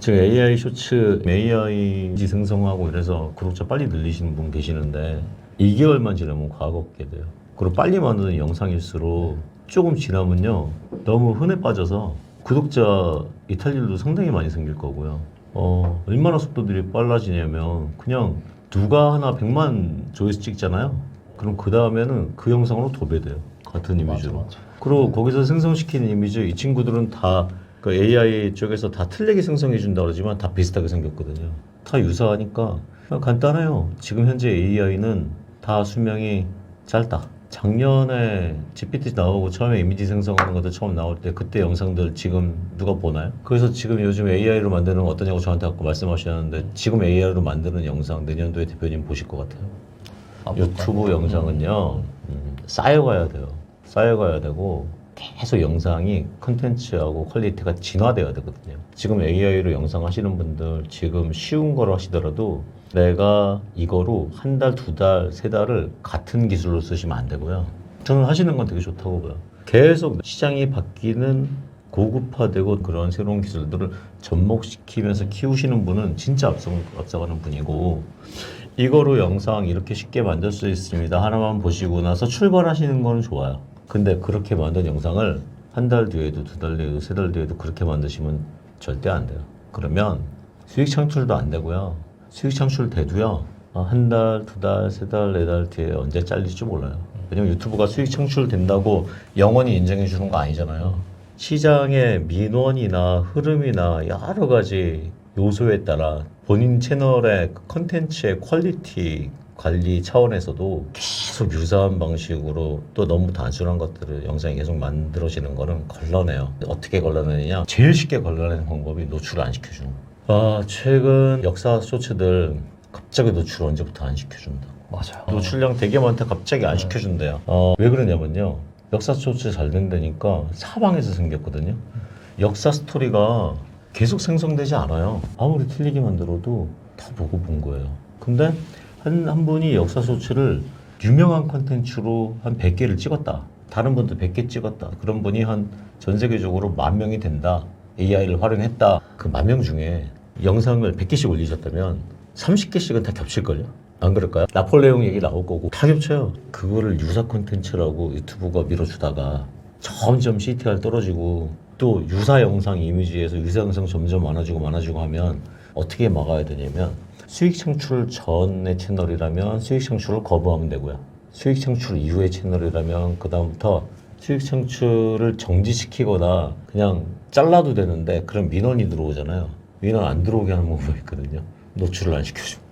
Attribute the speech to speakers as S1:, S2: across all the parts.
S1: 지금 AI 쇼츠 AI 생성하고 이래서 구독자 빨리 늘리시는 분 계시는데 2개월만 지나면 과거 없게 돼요. 그리고 빨리 만드는 영상일수록 조금 지나면요 너무 흔해 빠져서 구독자 이탈률도 상당히 많이 생길 거고요. 어 얼마나 속도들이 빨라지냐면 그냥 누가 하나 100만 조회수 찍잖아요. 그럼 그 다음에는 그 영상으로 도배돼요. 같은 이미지로.
S2: 맞아.
S1: 그리고 거기서 생성시키는 이미지 이 친구들은 다 그 AI 쪽에서 다 틀리게 생성해 준다 그러지만 다 비슷하게 생겼거든요. 다 유사하니까 간단해요. 지금 현재 AI는 다 수명이 짧다. 작년에 GPT 나오고 처음에 이미지 생성하는 것도 처음 나올 때 그때 영상들 지금 누가 보나요? 그래서 지금 요즘 AI로 만드는 거 어떠냐고 저한테 아까 말씀하셨는데 지금 AI로 만드는 영상 내년도에 대표님 보실 것 같아요.
S2: 아,
S1: 유튜브 영상은요 음, 쌓여가야 돼요 쌓여가야 되고 계속 영상이 컨텐츠하고 퀄리티가 진화돼야 되거든요 지금 AI로 영상 하시는 분들 지금 쉬운 거로 하시더라도 내가 이거로 한 달, 두 달, 세 달을 같은 기술로 쓰시면 안 되고요 저는 하시는 건 되게 좋다고 봐요 계속 시장이 바뀌는 고급화되고 그런 새로운 기술들을 접목시키면서 키우시는 분은 진짜 앞서, 앞서가는 분이고 이거로 영상 이렇게 쉽게 만들 수 있습니다. 하나만 보시고 나서 출발하시는 건 좋아요. 근데 그렇게 만든 영상을 한 달 뒤에도 두 달 뒤에도 세 달 뒤에도 그렇게 만드시면 절대 안 돼요. 그러면 수익 창출도 안 되고요. 수익 창출 돼도요. 아, 한 달, 두 달, 세 달, 네 달 뒤에 언제 잘릴지 몰라요. 왜냐면 유튜브가 수익 창출 된다고 영원히 인정해 주는 거 아니잖아요. 시장의 민원이나 흐름이나 여러 가지 요소에 따라 본인 채널의 그 컨텐츠의 퀄리티 관리 차원에서도 계속 유사한 방식으로 또 너무 단순한 것들을 영상이 계속 만들어지는 거는 걸러내요. 어떻게 걸러내느냐? 제일 쉽게 걸러내는 방법이 노출을 안 시켜주는 거예요. 아, 최근 역사 쇼츠들 갑자기 노출 언제부터 안 시켜준다.
S2: 맞아요.
S1: 노출량 되게 많다 갑자기 안 시켜준대요. 어, 왜 그러냐면요. 역사 쇼츠 잘 된다니까 사방에서 생겼거든요. 역사 스토리가 계속 생성되지 않아요. 아무리 틀리게 만들어도 다 보고 본 거예요. 근데 한, 한 분이 역사 쇼츠를 유명한 컨텐츠로 한 100개를 찍었다. 다른 분도 100개 찍었다. 그런 분이 한 전 세계적으로 만 명이 된다. AI를 활용했다. 그 만 명 중에 영상을 100개씩 올리셨다면 30개씩은 다 겹칠걸요? 안 그럴까요? 나폴레옹 얘기 나올 거고 다 겹쳐요. 그거를 유사 콘텐츠라고 유튜브가 밀어주다가 점점 CTR 떨어지고 또 유사 영상 이미지에서 유사 영상 점점 많아지고 많아지고 하면 어떻게 막아야 되냐면 수익 창출 전의 채널이라면 수익 창출을 거부하면 되고요. 수익 창출 이후의 채널이라면 그다음부터 수익 창출을 정지시키거나 그냥 잘라도 되는데 그런 민원이 들어오잖아요. 민원 안 들어오게 하는 방법이 있거든요. 노출을 안 시켜주면.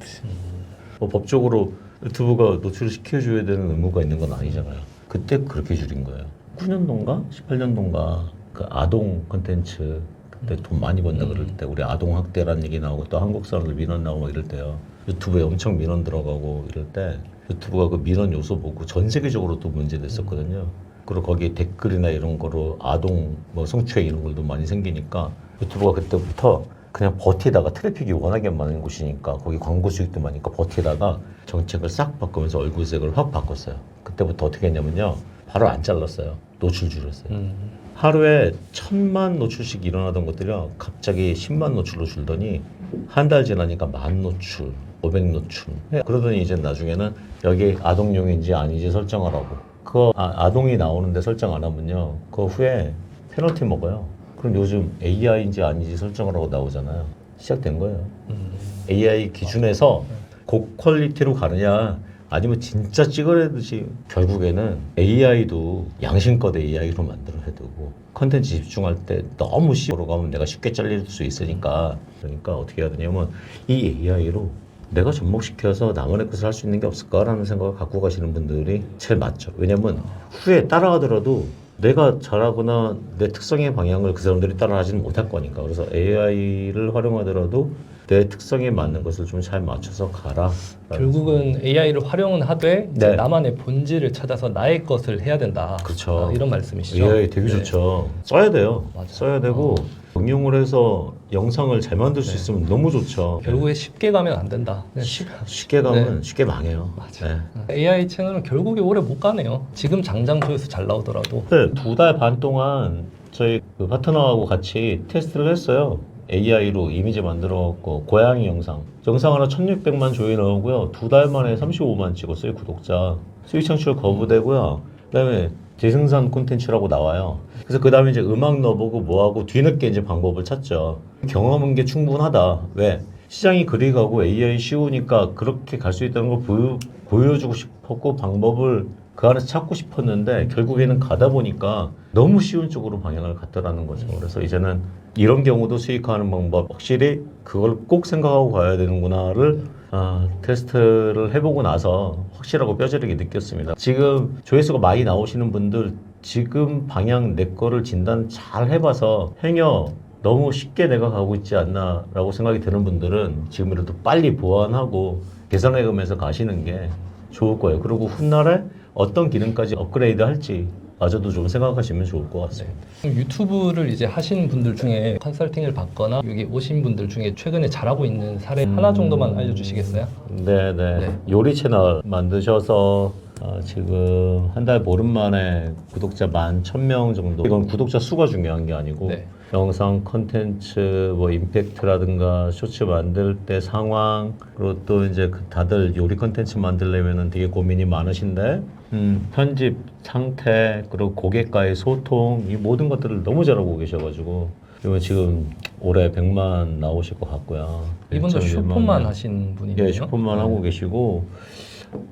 S1: 뭐 법적으로 유튜브가 노출을 시켜줘야 되는 의무가 있는 건 아니잖아요. 그때 그렇게 줄인 거예요. 9년도인가 18년도인가 그 아동 컨텐츠 그때 돈 많이 번다 그럴 때 우리 아동 학대라는 얘기 나오고 또 한국 사람들 민원 나오고 막 이럴 때요. 유튜브에 엄청 민원 들어가고 이럴 때 유튜브가 그 민원 요소 보고 전 세계적으로 또 문제 됐었거든요. 그리고 거기에 댓글이나 이런 거로 아동 뭐 성추행 이런 걸도 많이 생기니까 유튜브가 그때부터 그냥 버티다가 트래픽이 워낙에 많은 곳이니까 거기 광고 수익도 많으니까 버티다가 정책을 싹 바꾸면서 얼굴색을 확 바꿨어요. 그때부터 어떻게 했냐면요. 바로 안 잘랐어요. 노출 줄였어요.
S2: 음.
S1: 하루에 천만 노출씩 일어나던 것들이요. 갑자기 10만 노출로 줄더니 한 달 지나니까 만 노출, 500 노출. 그러더니 이제 나중에는 여기 아동용인지 아닌지 설정하라고. 그거 아, 아동이 나오는데 설정 안 하면요. 그 후에 페널티 먹어요. 그럼 요즘 AI인지 아닌지 설정하라고 나오잖아요. 시작된 거예요.
S2: 음.
S1: AI 기준에서 고퀄리티로 가느냐 아니면 진짜 찍어내듯이 결국에는 AI도 양심껏 AI로 만들어야 되고 컨텐츠 집중할 때 너무 C로 가면 내가 쉽게 잘릴 수 있으니까 그러니까 어떻게 해야 되냐면 이 AI로 내가 접목시켜서 나만의 것을 할 수 있는 게 없을까라는 생각을 갖고 가시는 분들이 제일 맞죠. 왜냐면 후에 따라가더라도 내가 잘하거나 내 특성의 방향을 그 사람들이 따라하지는 못할 거니까. 그래서 AI를 활용하더라도 내 특성에 맞는 것을 좀 잘 맞춰서 가라.
S2: 결국은 AI를 활용은 하되 이제
S1: 네.
S2: 나만의 본질을 찾아서 나의 것을 해야 된다.
S1: 그렇죠.
S2: 아, 이런 말씀이시죠.
S1: AI 되게
S2: 네.
S1: 좋죠. 써야 돼요.
S2: 맞아요.
S1: 써야 되고 응용을 해서 영상을 잘 만들 수 있으면 너무 좋죠.
S2: 결국에 쉽게 가면 안 된다. 네.
S1: 쉽- 쉽게 가면 쉽게 망해요.
S2: 맞아.
S1: 네.
S2: AI 채널은 결국에 오래 못 가네요. 지금 장장 조회수 잘 나오더라도.
S1: 두달 반 동안 저희 그 파트너하고 같이 테스트를 했어요. AI로 이미지 만들어갖고 고양이 영상. 영상 하나 1600만 조회 나오고요. 두 달 만에 35만 찍었어요 구독자. 수익 창출 거부되고요. 그 다음에 재생산 콘텐츠라고 나와요. 그래서 그 다음에 이제 음악 넣어보고 뭐하고 뒤늦게 이제 방법을 찾죠. 경험한 게 충분하다. 왜? 시장이 그리 가고 AI 쉬우니까 그렇게 갈 수 있다는 걸 보여, 보여주고 싶었고 방법을 그 안에서 찾고 싶었는데 결국에는 가다 보니까 너무 쉬운 쪽으로 방향을 갔더라는 거죠. 그래서 이제는 이런 경우도 수익화하는 방법 확실히 그걸 꼭 생각하고 가야 되는구나를 아, 테스트를 해보고 나서 확실하고 뼈저리게 느꼈습니다. 지금 조회수가 많이 나오시는 분들 지금 방향 내 거를 진단 잘 해봐서 행여 너무 쉽게 내가 가고 있지 않나라고 생각이 드는 분들은 지금이라도 빨리 보완하고 개선해가면서 가시는 게 좋을 거예요. 그리고 훗날에 어떤 기능까지 업그레이드 할지 마저도 좀 생각하시면 좋을 것 같습니다.
S2: 그럼 유튜브를 이제 하신 분들 중에 컨설팅을 받거나 여기 오신 분들 중에 최근에 잘하고 있는 사례 하나 정도만 알려주시겠어요?
S1: 네네.
S2: 네.
S1: 요리 채널 만드셔서 아, 지금 한 달 보름 만에 구독자 만 천 명 정도. 이건 구독자 수가 중요한 게 아니고
S2: 네.
S1: 영상 컨텐츠 뭐 임팩트라든가 쇼츠 만들 때 상황 그리고 또 이제 그 다들 요리 컨텐츠 만들려면은 되게 고민이 많으신데 음, 편집 상태 그리고 고객과의 소통 이 모든 것들을 너무 잘하고 계셔가지고 그리고 지금 올해 100만 나오실 것 같고요.
S2: 이분도
S1: 1.1만
S2: 슈퍼만
S1: 명.
S2: 하신 분이네요.
S1: 예, 슈퍼만 하고 계시고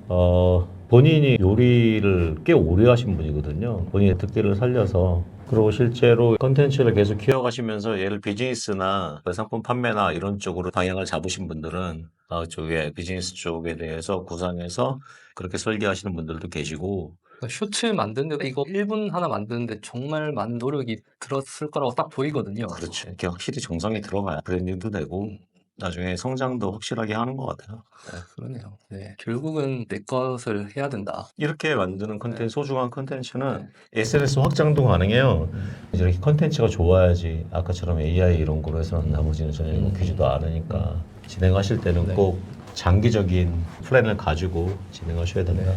S1: 어, 본인이 요리를 꽤 오래 하신 분이거든요. 본인의 특기를 살려서 그리고 실제로 컨텐츠를 계속 키워가시면서 얘를 비즈니스나 상품 판매나 이런 쪽으로 방향을 잡으신 분들은 어, 쪽에 비즈니스 쪽에 대해서 구상해서 그렇게 설계하시는 분들도 계시고
S2: 그러니까 쇼츠 만드는데 이거 1분 하나 만드는데 정말 많은 노력이 들었을 거라고 딱 보이거든요.
S1: 그렇죠. 확실히 정성이 들어가야 브랜딩도 되고 나중에 성장도 확실하게 하는 것 같아요.
S2: 그러네요. 네. 결국은 내 것을 해야 된다.
S1: 이렇게 만드는 컨텐츠, 소중한 컨텐츠는 SNS 확장도 가능해요. 이제 이렇게 컨텐츠가 좋아야지 아까처럼 AI 이런 거로 해서는 나머지는 전혀 먹히지도 않으니까 진행하실 때는
S2: 네.
S1: 꼭 장기적인 플랜을 가지고 진행하셔야 된다.